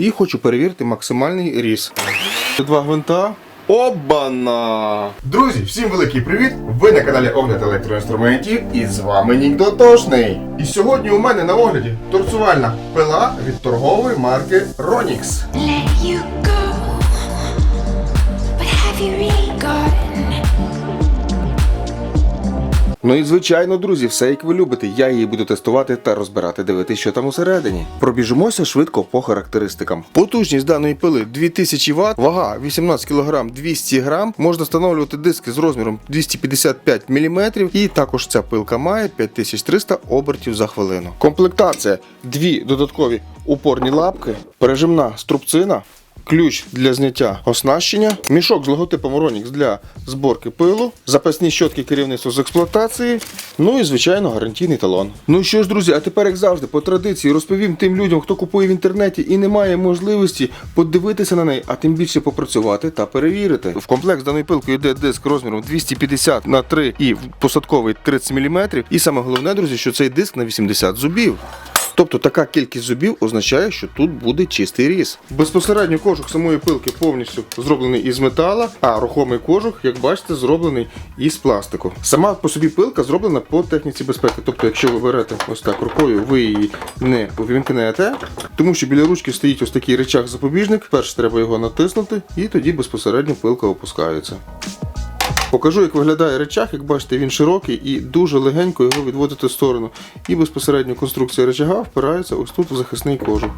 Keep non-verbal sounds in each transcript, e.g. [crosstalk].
І хочу перевірити максимальний різ. Два гвинта. Обана! Друзі, всім великий привіт! Ви на каналі Огляд електроінструментів і з вами Нік Дотошний. І сьогодні у мене на огляді торцувальна пила від торгової марки Ronix. let you go. Ну і звичайно, друзі, все як ви любите. Я її буду тестувати та розбирати, дивитися, що там усередині. Пробіжимося швидко по характеристикам. Потужність даної пили 2000 Вт, вага 18 кг 200 г. Можна встановлювати диски з розміром 255 мм. І також ця пилка має 5300 обертів за хвилину. Комплектація: дві додаткові упорні лапки, пережимна струбцина. Ключ для зняття оснащення, мішок з логотипом Ronix для зборки пилу, запасні щотки керівництва з експлуатації, ну і звичайно гарантійний талон. Ну що ж, друзі, а тепер, як завжди, по традиції розповім тим людям, хто купує в інтернеті і не має можливості подивитися на неї, а тим більше попрацювати та перевірити. В комплект з даною пилкою йде диск розміром 250 на 3 і посадковий 30 мм. І саме головне, друзі, що цей диск на 80 зубів. Тобто така кількість зубів означає, що тут буде чистий різ. Безпосередньо кожух самої пилки повністю зроблений із метала, а рухомий кожух, як бачите, зроблений із пластику. Сама по собі пилка зроблена по техніці безпеки. Тобто, якщо ви берете ось так рукою, ви її не увімкнете, тому що біля ручки стоїть ось такий речах запобіжник. Перше треба його натиснути, і тоді безпосередньо пилка опускається. Покажу, як виглядає речах. Як бачите, він широкий і дуже легенько його відводити в сторону. І безпосередньо конструкція речага впирається ось тут в захисний кожух.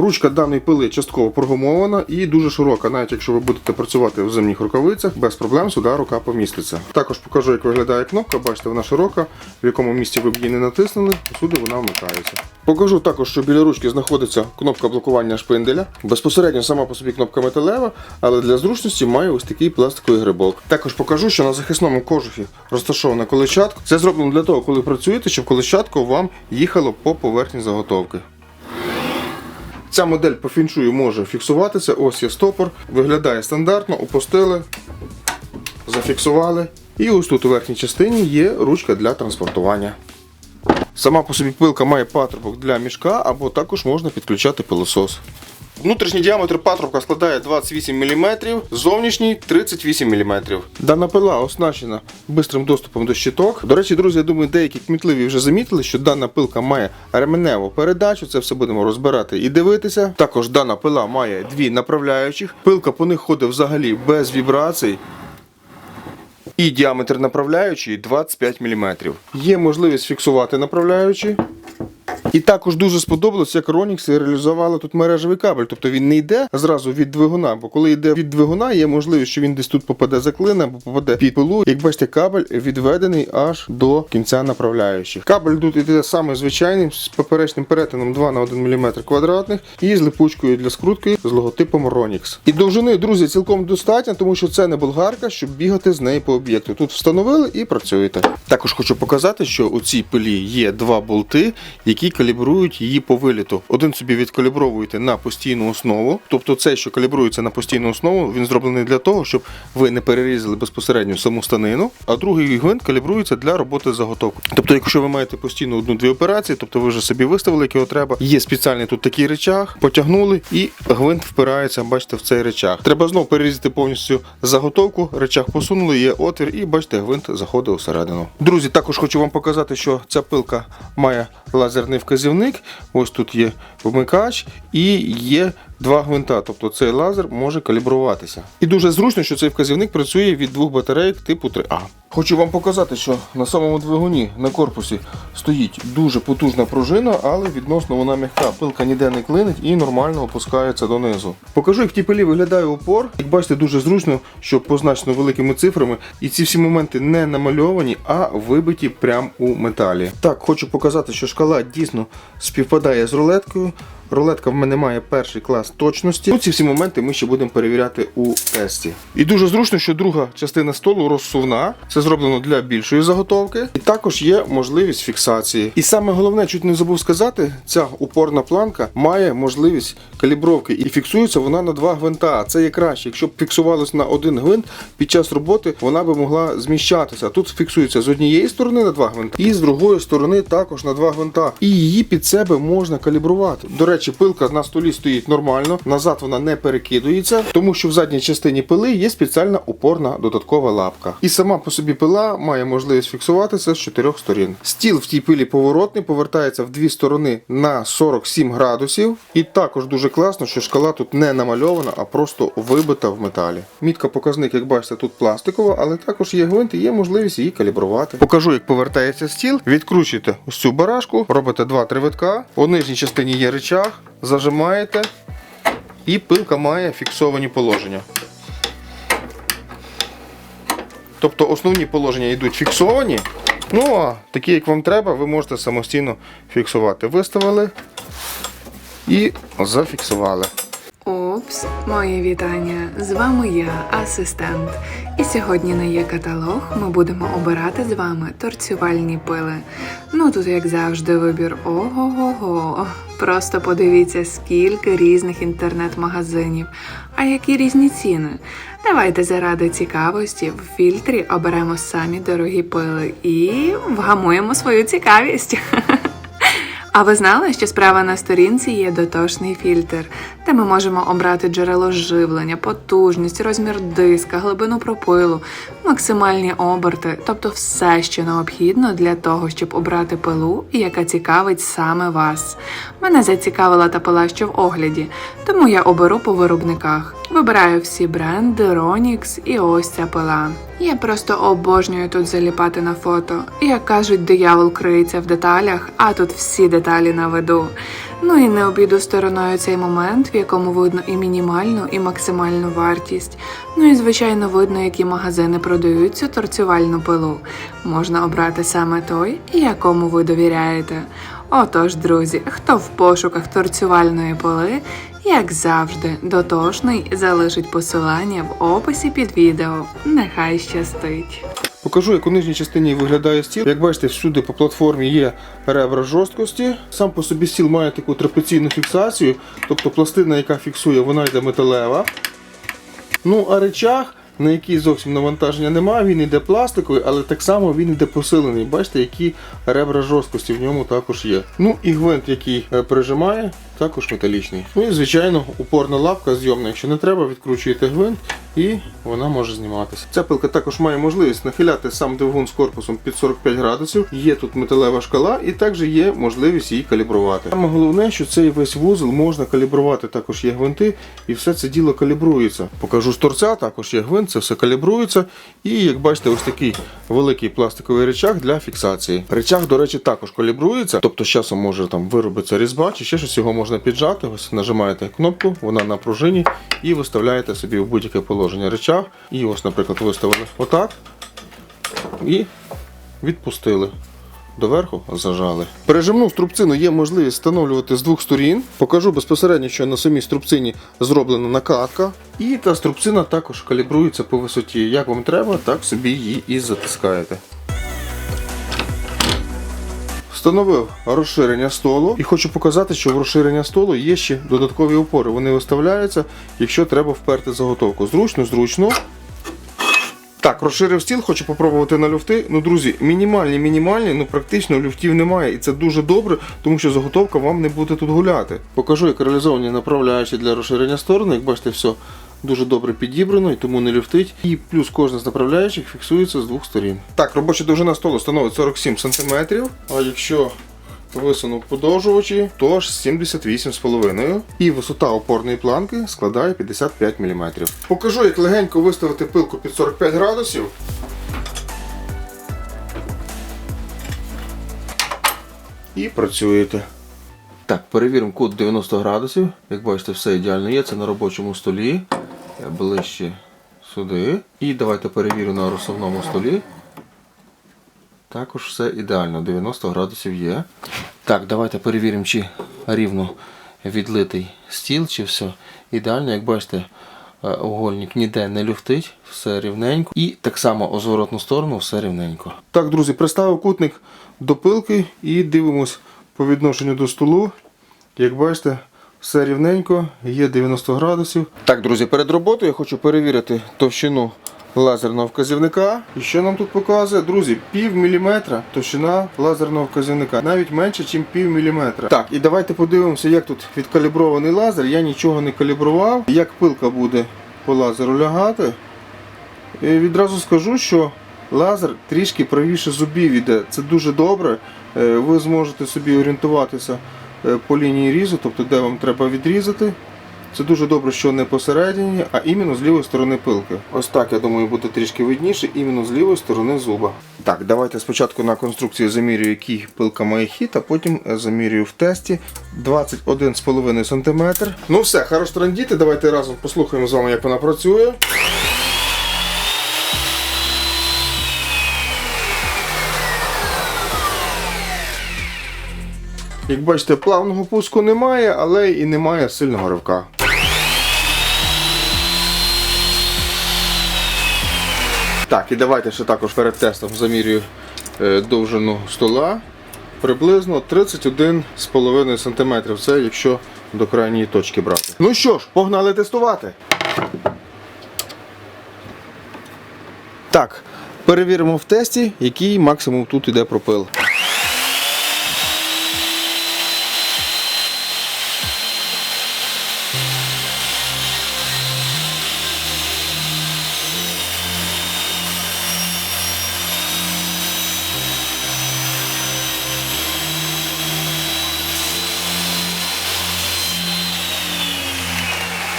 Ручка даної пили частково прогумована і дуже широка, навіть якщо ви будете працювати в зимніх рукавицях, без проблем сюди рука поміститься. Також покажу, як виглядає кнопка. Бачите, вона широка, в якому місці ви б її не натиснули, сюди вона вмикається. Покажу також, що біля ручки знаходиться кнопка блокування шпинделя. Безпосередньо сама по собі кнопка металева, але для зручності має ось такий пластиковий грибок. Також покажу, що на захисному кожухі розташована колечатка. Це зроблено для того, коли працюєте, щоб колечатко вам їхало по поверхні заготовки. Ця модель по фіншую може фіксуватися. Ось є стопор. Виглядає стандартно, опустили, зафіксували. І ось тут у верхній частині є ручка для транспортування. Сама по собі пилка має патрубок для мішка, або також можна підключати пилосос. Внутрішній діаметр патрубка складає 28 мм, зовнішній 38 мм. Дана пила оснащена бистрим доступом до щиток. До речі, друзі, я думаю, деякі кмітливі вже замітили, що дана пилка має ременеву передачу. Це все будемо розбирати і дивитися. Також дана пила має дві направляючих. Пилка по них ходить взагалі без вібрацій. І діаметр направляючої 25 мм. Є можливість фіксувати направляючі. І також дуже сподобалось, як Ronix реалізувала тут мережевий кабель. Тобто він не йде зразу від двигуна, бо коли йде від двигуна, є можливість, що він десь тут попаде за клин або попаде під пилу. Як бачите, кабель відведений аж до кінця направляючих. Кабель тут йде саме звичайним з поперечним перетином 2 на 1 мм квадратних і з липучкою для скрутки з логотипом Ronix. І довжини, друзі, цілком достатньо, тому що це не болгарка, щоб бігати з неї по об'єкту. Тут встановили і працюєте. Також хочу показати, що у цій пилі є два болти, які калібрують її по виліту. Один собі відкалібровуєте на постійну основу. Тобто цей, що калібрується на постійну основу, він зроблений для того, щоб ви не перерізали безпосередньо саму станину, а другий гвинт калібрується для роботи з заготовкою. Тобто, якщо ви маєте постійно одну-дві операції, тобто ви вже собі виставили, як його треба. Є спеціальний тут такий речах, потягнули, і гвинт впирається, бачите, в цей речах. Треба знову перерізати повністю заготовку, речах посунули, є отвір, і бачите, гвинт заходить усередину. Друзі, також хочу вам показати, що ця пилка має лазерний вказівник. Ось тут є вмикач і є два гвинта. Тобто цей лазер може калібруватися. І дуже зручно, що цей вказівник працює від двох батарейок типу 3А. Хочу вам показати, що на самому двигуні на корпусі стоїть дуже потужна пружина, але відносно вона м'яка. Пилка ніде не клинить і нормально опускається донизу. Покажу, як в тій пилі виглядає упор. Як бачите, дуже зручно, що позначено великими цифрами. І ці всі моменти не намальовані, а вибиті прямо у металі. Так, хочу показати, що шкала дійсно співпадає з рулеткою. Рулетка в мене має перший клас точності. Ну, ці всі моменти ми ще будемо перевіряти у тесті. І дуже зручно, що друга частина столу розсувна. Це зроблено для більшої заготовки. І також є можливість фіксації. І саме головне, чуть не забув сказати, ця упорна планка має можливість калібровки і фіксується вона на два гвинта. Це є краще. Якщо б фіксувалось на один гвинт, під час роботи вона би могла зміщатися. Тут фіксується з однієї сторони на два гвинта, і з другої сторони також на два гвинта. І її під себе можна калібрувати. До речі, речі, пилка на столі стоїть нормально, назад вона не перекидується, тому що в задній частині пили є спеціальна упорна додаткова лапка. І сама по собі пила має можливість фіксуватися з чотирьох сторін. Стіл в тій пилі поворотний, повертається в дві сторони на 47 градусів. І також дуже класно, що шкала тут не намальована, а просто вибита в металі. Мітка показник, як бачите, тут пластикова, але також є гвинт і є можливість її калібрувати. Покажу, як повертається стіл. Відкручуєте ось цю барашку, робите 2-3 витка. У нижній частині є рычаг, зажимаєте, і пилка має фіксовані положення. Тобто основні положення йдуть фіксовані. Ну а такі, як вам треба, ви можете самостійно фіксувати. Виставили і зафіксували. Упс, моє вітання. З вами я, асистент. І сьогодні на є каталог. Ми будемо обирати з вами торцювальні пили. Ну тут, як завжди, вибір ого-го-го. Просто подивіться, скільки різних інтернет-магазинів, а які різні ціни. Давайте заради цікавості в фільтрі оберемо самі дорогі пили і вгамуємо свою цікавість. [laughs] А ви знали, що справа на сторінці є дотошний фільтр, де ми можемо обрати джерело живлення, потужність, розмір диска, глибину пропилу, максимальні оберти, тобто все, що необхідно для того, щоб обрати пилу, яка цікавить саме вас. Мене зацікавила та пила, що в огляді, тому я оберу по виробниках. Вибираю всі бренди, Ronix і ось ця пила. Я просто обожнюю тут заліпати на фото. Як кажуть, диявол криється в деталях, а тут всі деталі на виду. Ну і не обійду стороною цей момент, в якому видно і мінімальну, і максимальну вартість. Ну і звичайно видно, які магазини продають цю торцювальну пилу. Можна обрати саме той, якому ви довіряєте. Отож, друзі, хто в пошуках торцювальної пили, як завжди, дотошний залишить посилання в описі під відео. Нехай щастить. Покажу, як у нижній частині виглядає стіл. Як бачите, всюди по платформі є ребра жорсткості. Сам по собі стіл має таку трапеційну фіксацію, тобто пластина, яка фіксує, вона йде металева. Ну, а речах, на який зовсім навантаження немає, він йде пластиковий, але так само він йде посилений. Бачите, які ребра жорсткості в ньому також є. Ну і гвинт, який е, прижимає, також металічний. Ну і звичайно, упорна лапка зйомна. Якщо не треба, відкручуєте гвинт і вона може зніматися. Ця пилка також має можливість нахиляти сам двигун з корпусом під 45 градусів. Є тут металева шкала, і також є можливість її калібрувати. Саме головне, що цей весь вузол можна калібрувати. Також є гвинти, і все це діло калібрується. Покажу з торця, також є гвинт, це все калібрується. І як бачите, ось такий великий пластиковий речах для фіксації. Речах, до речі, також калібрується, тобто з часом може там виробитися різьба, чи ще щось його можна піджати. Ось нажимаєте кнопку, вона на пружині, і виставляєте собі в будь-яке положення речах. І ось, наприклад, виставили отак і відпустили. Доверху зажали. Пережимну струбцину є можливість встановлювати з двох сторін. Покажу безпосередньо, що на самій струбцині зроблена накатка. І та струбцина також калібрується по висоті. Як вам треба, так собі її і затискаєте. Встановив розширення столу і хочу показати, що в розширення столу є ще додаткові опори. Вони виставляються, якщо треба вперти заготовку. Зручно, зручно. Так, розширив стіл, хочу попробувати на люфти. Ну, друзі, мінімальні, мінімальні, ну практично люфтів немає. І це дуже добре, тому що заготовка вам не буде тут гуляти. Покажу, як реалізовані направляючі для розширення сторони. Як бачите, все дуже добре підібрано і тому не люфтить. І плюс кожна з направляючих фіксується з двох сторін. Так, робоча довжина столу становить 47 см. А якщо висунув подовжувачі, то аж 78,5 і висота опорної планки складає 55 мм. Покажу, як легенько виставити пилку під 45 градусів. І працюєте. Так, перевіримо кут 90 градусів. Як бачите, все ідеально є. Це на робочому столі. Ближче сюди. І давайте перевірю на розсувному столі. Також все ідеально, 90 градусів є. Так, давайте перевіримо, чи рівно відлитий стіл, чи все ідеально. Як бачите, е, угольник ніде не люфтить, все рівненько. І так само у зворотну сторону все рівненько. Так, друзі, приставив кутник до пилки і дивимось по відношенню до столу. Як бачите, все рівненько, є 90 градусів. Так, друзі, перед роботою я хочу перевірити товщину лазерного вказівника. І що нам тут показує? Друзі, пів міліметра товщина лазерного вказівника. Навіть менше, ніж пів міліметра. Так, і давайте подивимося, як тут відкалібрований лазер. Я нічого не калібрував. Як пилка буде по лазеру лягати. І відразу скажу, що лазер трішки правіше зубів іде. Це дуже добре. Е, Ви зможете собі орієнтуватися е, по лінії різу, тобто де вам треба відрізати. Це дуже добре, що не посередині, а іменно з лівої сторони пилки. Ось так, я думаю, буде трішки видніше, іменно з лівої сторони зуба. Так, давайте спочатку на конструкції замірюю, який пилка має хід, а потім е, замірюю в тесті 21,5 см. Ну все, хорош трандіти, давайте разом послухаємо з вами, як вона працює. Як бачите, плавного пуску немає, але і немає сильного ривка. Так, і давайте ще також перед тестом замірюю е, довжину стола. Приблизно 31,5 см. Це якщо до крайньої точки брати. Ну що ж, погнали тестувати. Так, перевіримо в тесті, який максимум тут іде пропил.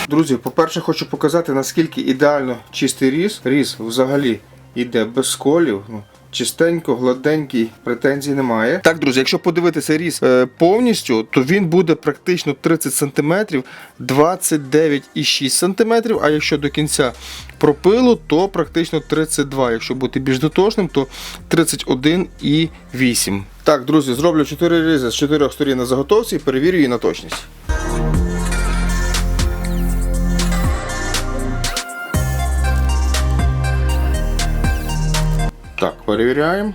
Друзі, по-перше, хочу показати, наскільки ідеально чистий різ. Різ взагалі йде без сколів. Ну, Чистенько, гладенький, претензій немає. Так, друзі, якщо подивитися різ е, повністю, то він буде практично 30 см, 29,6 см, а якщо до кінця пропилу, то практично 32 Якщо бути більш дотошним, то 31,8. Так, друзі, зроблю 4 різи з 4 сторін на заготовці і перевірю її на точність. Так, перевіряємо.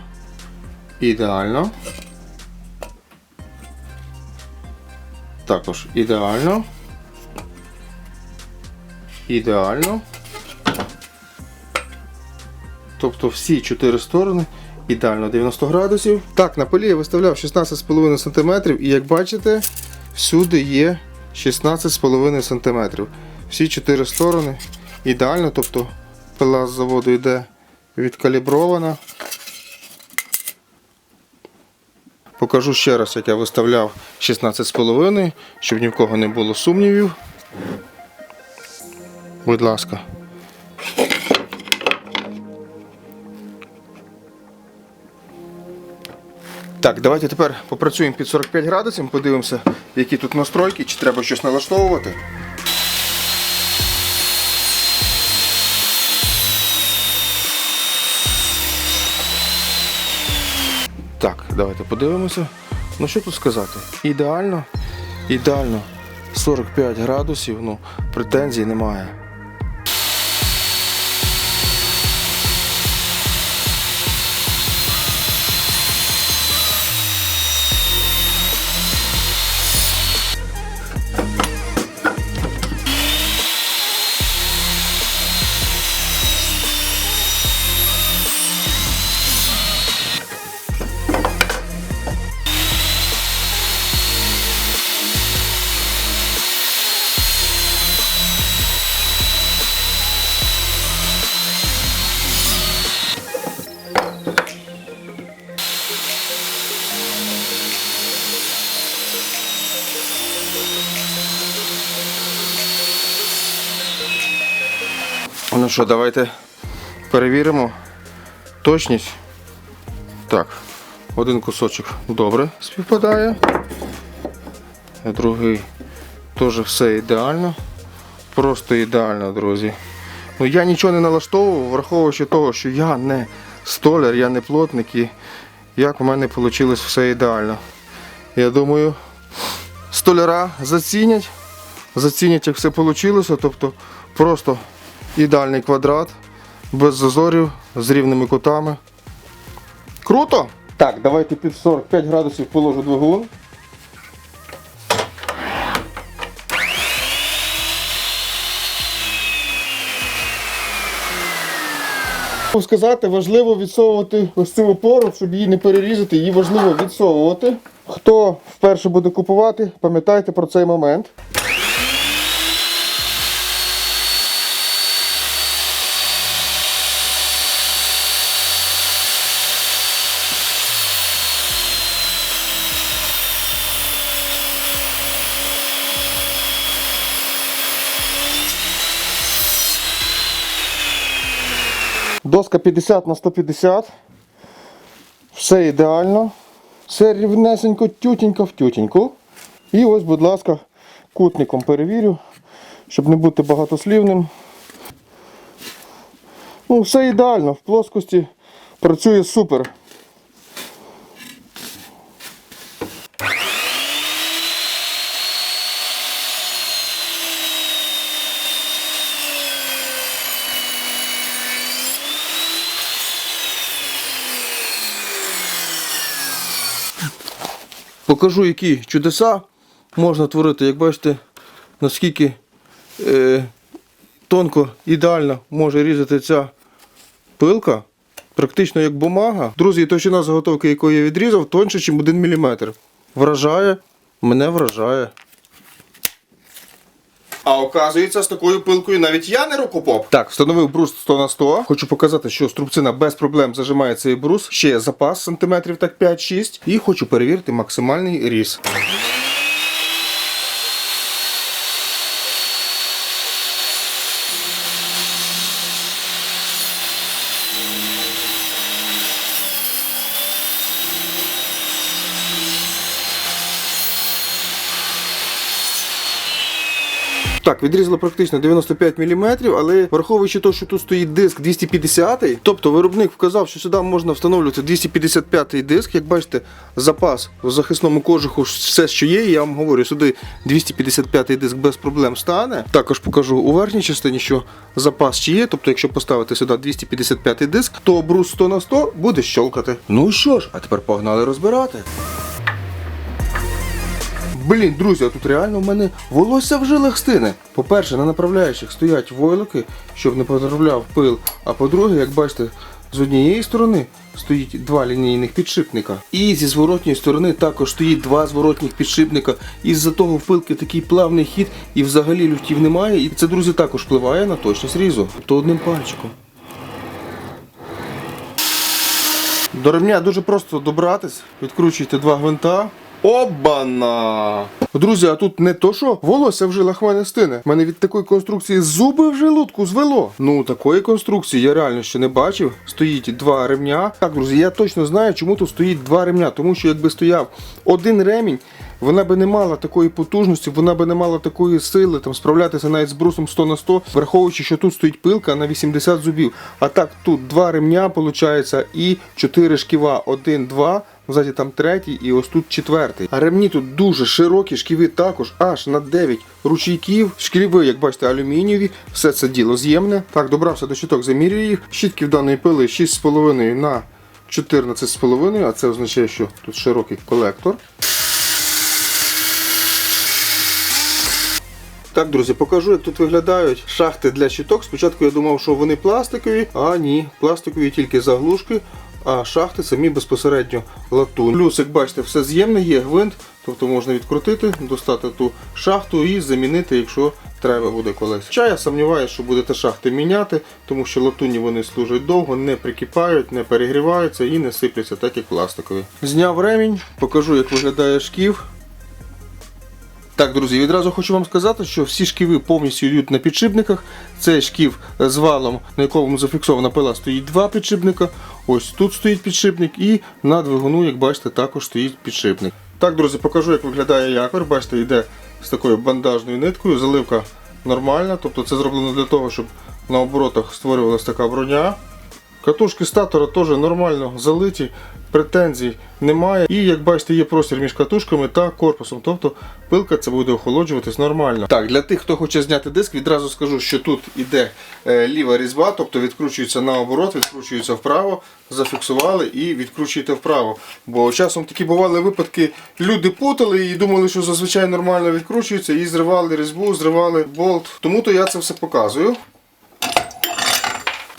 Ідеально. Також ідеально. Ідеально. Тобто всі чотири сторони ідеально 90 градусів. Так, на полі я виставляв 16,5 см і як бачите, всюди є 16,5 см. Всі чотири сторони ідеально, тобто пила з заводу йде відкалібрована. Покажу ще раз, як я виставляв 16,5, щоб ні в кого не було сумнівів. Будь ласка. Так, давайте тепер попрацюємо під 45 градусів, подивимося, які тут настройки, чи треба щось налаштовувати. Давайте подивимося. Ну що тут сказати? Ідеально, ідеально 45 градусів, ну, претензій немає. Ну що, давайте перевіримо точність. Так, один кусочок добре співпадає. Другий теж все ідеально. Просто ідеально, друзі. Ну я нічого не налаштовував, враховуючи того, що я не столяр, я не плотник і як у мене вийшло все ідеально. Я думаю, столяра зацінять, зацінять, як все вийшло, тобто просто ідеальний квадрат, без зазорів, з рівними кутами. Круто! Так, давайте під 45 градусів положу двигун. Сказати, важливо відсовувати ось цю опору, щоб її не перерізати, її важливо відсовувати. Хто вперше буде купувати, пам'ятайте про цей момент. Доска 50 на 150. Все ідеально. Все рівнесенько, тютенько в тютеньку. І ось, будь ласка, кутником перевірю, щоб не бути багатослівним. Ну, все ідеально, в плоскості працює супер. Покажу, які чудеса можна творити. Як бачите, наскільки е, тонко, ідеально може різати ця пилка. Практично як бумага. Друзі, товщина заготовки, яку я відрізав, тонше, ніж 1 мм. Вражає, мене вражає. А оказується, з такою пилкою навіть я не рукопоп. Так, встановив брус 100 на 100. Хочу показати, що струбцина без проблем зажимає цей брус. Ще запас сантиметрів так 5-6. І хочу перевірити максимальний різ. Так, відрізало практично 95 мм, але враховуючи те, що тут стоїть диск 250, тобто виробник вказав, що сюди можна встановлювати 255 диск. Як бачите, запас в захисному кожуху все, що є. Я вам говорю, сюди 255 диск без проблем стане. Також покажу у верхній частині, що запас ще є. Тобто, якщо поставити сюди 255 диск, то брус 100 на 100 буде щолкати. Ну що ж, а тепер погнали розбирати. Блін, друзі, а тут реально в мене волосся в жилах стине. По-перше, на направляючих стоять войлоки, щоб не потрапляв пил. А по-друге, як бачите, з однієї сторони стоїть два лінійних підшипника. І зі зворотньої сторони також стоїть два зворотніх підшипника. Із-за того в пилки такий плавний хід і взагалі люфтів немає. І це, друзі, також впливає на точність різу. То одним пальчиком. До ремня дуже просто добратись. Відкручуйте два гвинта. Обана! Друзі, а тут не то, що волосся в жилах мене стине. Мене від такої конструкції зуби в желудку звело. Ну, такої конструкції я реально ще не бачив. Стоїть два ремня. Так, друзі, я точно знаю, чому тут стоїть два ремня. Тому що якби стояв один ремінь, вона би не мала такої потужності, вона би не мала такої сили там справлятися навіть з брусом 100 на 100, враховуючи, що тут стоїть пилка на 80 зубів. А так тут два ремня, виходить, і чотири шківа. Один, два. Ззаді там третій і ось тут четвертий. А ремні тут дуже широкі, шківи також аж на 9 ручейків. Шківи, як бачите, алюмінієві, все це діло з'ємне. Так, добрався до щиток, замірюю їх. Щітків даної пили 6,5 на 14,5, а це означає, що тут широкий колектор. Так, друзі, покажу, як тут виглядають шахти для щиток. Спочатку я думав, що вони пластикові, а ні, пластикові тільки заглушки, а шахти самі безпосередньо латунь. Плюс, як бачите, все з'ємне, є гвинт, тобто можна відкрутити, достати ту шахту і замінити, якщо треба буде колись. Хоча я сумніваюся, що будете шахти міняти, тому що латуні вони служать довго, не прикипають, не перегріваються і не сипляться, так як пластикові. Зняв ремінь, покажу, як виглядає шків. Так, друзі, відразу хочу вам сказати, що всі шківи повністю йдуть на підшипниках. Цей шків з валом, на якому зафіксована пила, стоїть два підшипника. Ось тут стоїть підшипник, і на двигуну, як бачите, також стоїть підшипник. Так, друзі, покажу, як виглядає якор. Бачите, йде з такою бандажною ниткою. Заливка нормальна, тобто це зроблено для того, щоб на оборотах створювалася така броня. Катушки статора теж нормально залиті, претензій немає. І як бачите, є простір між катушками та корпусом. Тобто пилка це буде охолоджуватись нормально. Так, для тих, хто хоче зняти диск, відразу скажу, що тут іде е, ліва різьба, тобто відкручується наоборот, відкручується вправо, зафіксували і відкручуєте вправо. Бо часом такі бували випадки, люди путали і думали, що зазвичай нормально відкручується, і зривали різьбу, зривали болт. Тому то я це все показую.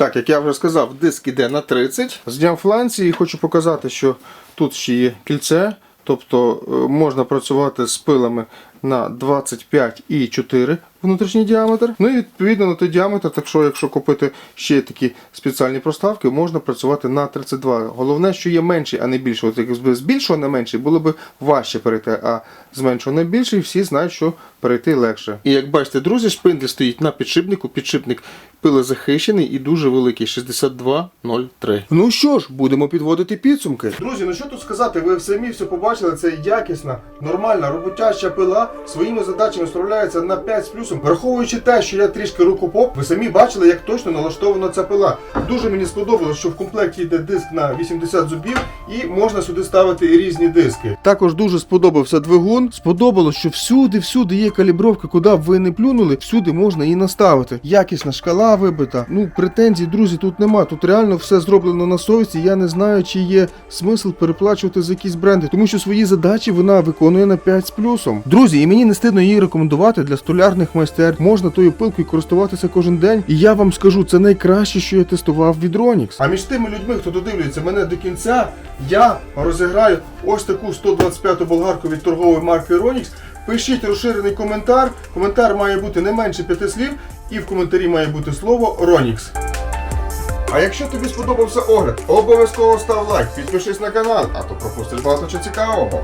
Так, як я вже сказав, диск іде на 30. Зняв фланці і хочу показати, що тут ще є кільце. Тобто е, можна працювати з пилами на 25,4 внутрішній діаметр. Ну і відповідно на той діаметр, так що якщо купити ще такі спеціальні проставки, можна працювати на 32. Головне, що є менший, а не більший. От якби з більшого на менший було б важче перейти, а з меншого на більший всі знають, що перейти легше. І як бачите, друзі, шпиндель стоїть на підшипнику. Підшипник пилозахищений і дуже великий 6203. Ну що ж, будемо підводити підсумки. Друзі, ну що тут сказати? Ви самі все побачили. Це якісна, нормальна, роботяща пила своїми задачами справляється на 5 з плюсом. Враховуючи те, що я трішки рукопоп, ви самі бачили, як точно налаштована ця пила. Дуже мені сподобалось, що в комплекті йде диск на 80 зубів і можна сюди ставити різні диски. Також дуже сподобався двигун. Сподобалось, що всюди, всюди є калібровка, куди б ви не плюнули, всюди можна її наставити. Якісна шкала вибита. Ну, претензій, друзі, тут нема. Тут реально все зроблено на совісті. Я не знаю, чи є смисл переплачувати за якісь бренди, тому що свої задачі вона виконує на 5 з плюсом. Друзі, і мені не стидно її рекомендувати для столярних майстер. Можна тою пилкою користуватися кожен день. І я вам скажу, це найкраще, що я тестував від Ronix. А між тими людьми, хто додивлюється мене до кінця, я розіграю ось таку 125-ту болгарку від торгової марки Ronix. Пишіть розширений коментар. Коментар має бути не менше п'яти слів, і в коментарі має бути слово Ronix. А якщо тобі сподобався огляд, обов'язково став лайк, підпишись на канал, а то пропустиш багато чого цікавого.